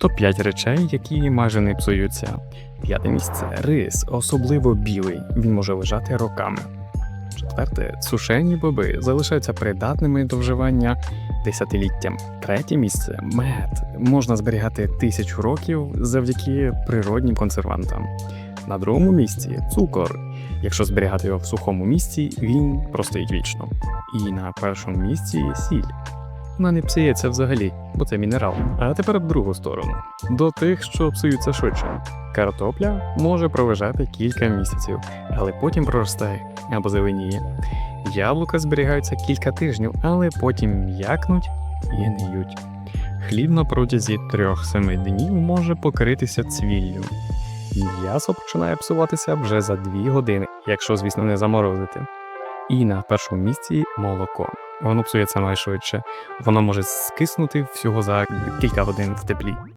Топ-5 речей, які майже не псуються. П'яте місце рис, особливо білий. Він може лежати роками. Четверте сушені боби залишаються придатними до вживання десятиліттям. Третє місце мед можна зберігати тисячу років завдяки природнім консервантам. На другому місці цукор. Якщо зберігати його в сухому місці, він простоїть вічно. І на першому місці сіль. Вона не псується взагалі, бо це мінерал. А тепер в другу сторону. До тих, що псуються швидше. Картопля може пролежати кілька місяців, але потім проростає або зеленіє. Яблука зберігаються кілька тижнів, але потім м'якнуть і гниють. Хліб на протязі 3-7 днів може покритися цвіллю. М'ясо починає псуватися вже за 2 години, якщо, звісно, не заморозити. І на першому місці молоко. Воно псується найшвидше. Воно може скиснути всього за кілька годин в теплі.